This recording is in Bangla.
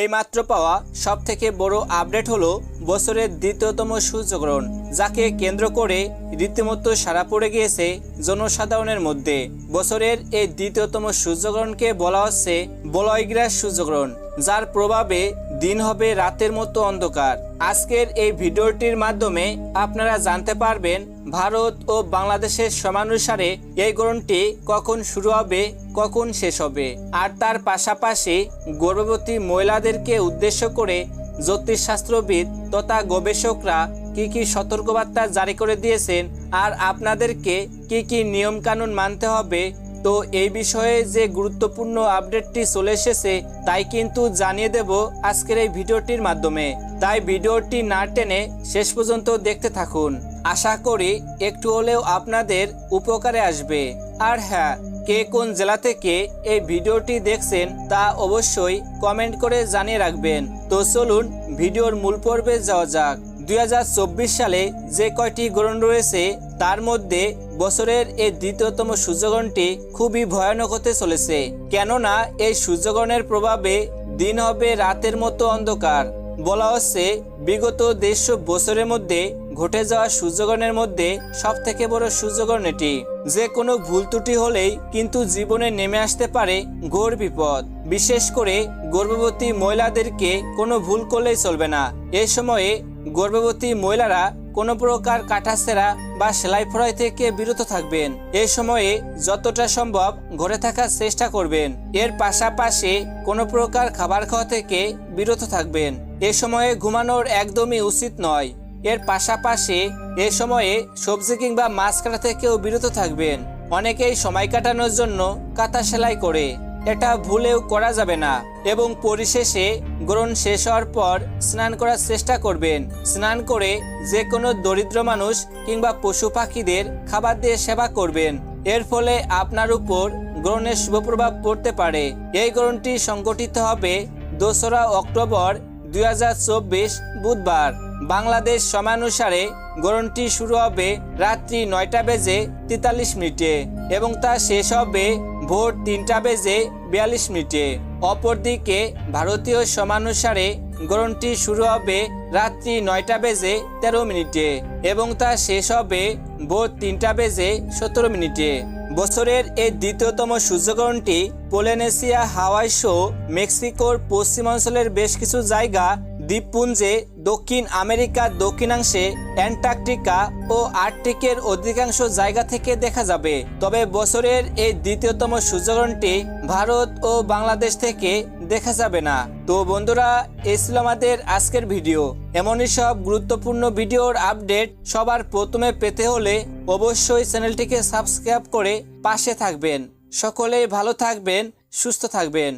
এইমাত্র পাওয়া সবথেকে বড় আপডেট হলো বছরের দ্বিতীয়তম সূর্যগ্রহণ, যাকে কেন্দ্র করে রীতিমতো সারা পড়ে গিয়েছে জনসাধারণের মধ্যে। বছরের এই দ্বিতীয়তম সূর্যগ্রহণকে বলা হচ্ছে বলয়গ্রাস সূর্যগ্রহণ, যার প্রভাবে দিন হবে রাতের মতো অন্ধকার। আজকের এই ভিডিওটির মাধ্যমে আপনারা জানতে পারবেন ভারত ও বাংলাদেশের সমানুসারে এই গ্রহণটি কখন শুরু হবে, কখন শেষ হবে। আর তার পাশাপাশি গর্ভবতী মহিলাদেরকে উদ্দেশ্য করে জ্যোতিষশাস্ত্রবিদ তথা গবেষকরা কি কি সতর্কবার্তা জারি করে দিয়েছেন আর আপনাদেরকে কি কি নিয়মকানুন মানতে হবে তো এই বিষয়ে যে গুরুত্বপূর্ণ আপডেটটি চলে এসেছে, তাই কিন্তু জানিয়ে দেব আজকের এই ভিডিওটির মাধ্যমে। তাই ভিডিওটি না টেনে শেষ পর্যন্ত দেখতে থাকুন। আশা করি একটু হলেও আপনাদের উপকারে আসবে। আর হ্যাঁ কে কোন জেলা থেকে এই ভিডিওটি দেখছেন তা অবশ্যই কমেন্ট করে জানিয়ে রাখবেন। তো চলুন ভিডিওর মূল পর্বে যাওয়া যাক। দুই হাজার চব্বিশ সালে যে কয়টি গ্রহণ রয়েছে, তার মধ্যে বছরের এই দ্বিতীয়তম সূর্যগ্রহণটি খুবই ভয়ানক হতে চলেছে। কেননা, এই সূর্যগ্রহণের প্রভাবে দিন হবে রাতের মতো অন্ধকার। বলা হচ্ছে, বিগত দেড়শো বছরের মধ্যে ঘটে যাওয়া সূর্যগ্রহণের মধ্যে সব থেকে বড় সূর্যগ্রহণ এটি। যে কোনো ভুল ত্রুটি হলেই কিন্তু জীবনে নেমে আসতে পারে ঘোর বিপদ। বিশেষ করে গর্ভবতী মহিলাদেরকে কোনো ভুল করলেই চলবে না। এ সময়ে গর্ভবতী মহিলারা কোনো প্রকার কাটাছেরা বা সেলাই ফড়াই থেকে বিরত থাকবেন। এই সময়ে যতটা সম্ভব ঘরে থাকার চেষ্টা করবেন। এর পাশাপাশি কোনো প্রকার খাবার খাওয়া থেকে বিরত থাকবেন। এ সময়ে ঘুমানোর একদমই উচিত নয়। এর পাশাপাশি এ সময়ে সবজি কিংবা মাছ কাটা থেকেও বিরত থাকবেন। অনেকেই সময় কাটানোর জন্য কাঁথা সেলাই করে। এটা ভুলেও করা যাবে না এবং পরিশেষে গ্রহণ শেষ হওয়ার পর স্নান করার চেষ্টা করবেন। স্নান করে যে কোনো দরিদ্র মানুষ কিংবা পশু পাখিদের খাবার দিয়ে সেবা করবেন। এর ফলে আপনার উপর গ্রহণের শুভ প্রভাব পড়তে পারে। এই গ্রহণটি সংগঠিত হবে দোসরা অক্টোবর দুই হাজার চব্বিশ বুধবার। বাংলাদেশ সময়ানুসারে গ্রহণটি শুরু হবে রাত্রি নয়টা বেজে তেতাল্লিশ মিনিটে এবং তা শেষ হবে ভোর তিনটা বেজে বিয়াল্লিশ মিনিটে। অপরদিকে ভারতীয় সমানুসারে গ্রহণটি শুরু হবে রাত্রি নয়টা বেজে তেরো মিনিটে এবং তা শেষ হবে ভোর তিনটা বেজে সতেরো মিনিটে। বছরের এই দ্বিতীয়তম সূর্যগ্রহণটি পোলেনেসিয়া হাওয়াই শো, মেক্সিকোর পশ্চিমাঞ্চলের বেশ কিছু জায়গা দ্বীপপুঞ্জে দক্ষিণ আমেরিকার দক্ষিণাংশে অ্যান্টার্কটিকা ও আর্কটিকের অধিকাংশ জায়গা থেকে দেখা যাবে। তবে বছরের এই দ্বিতীয়তম সূর্যগ্রহণটি ভারত ও বাংলাদেশ থেকে দেখা যাবে না। তো বন্ধুরা ছিল আমাদের আজকের ভিডিও। এমনই সব গুরুত্বপূর্ণ ভিডিওর আপডেট সবার প্রথমে পেতে হলে অবশ্যই চ্যানেলটিকে সাবস্ক্রাইব করে পাশে থাকবেন। সকলেই ভালো থাকবেন, সুস্থ থাকবেন।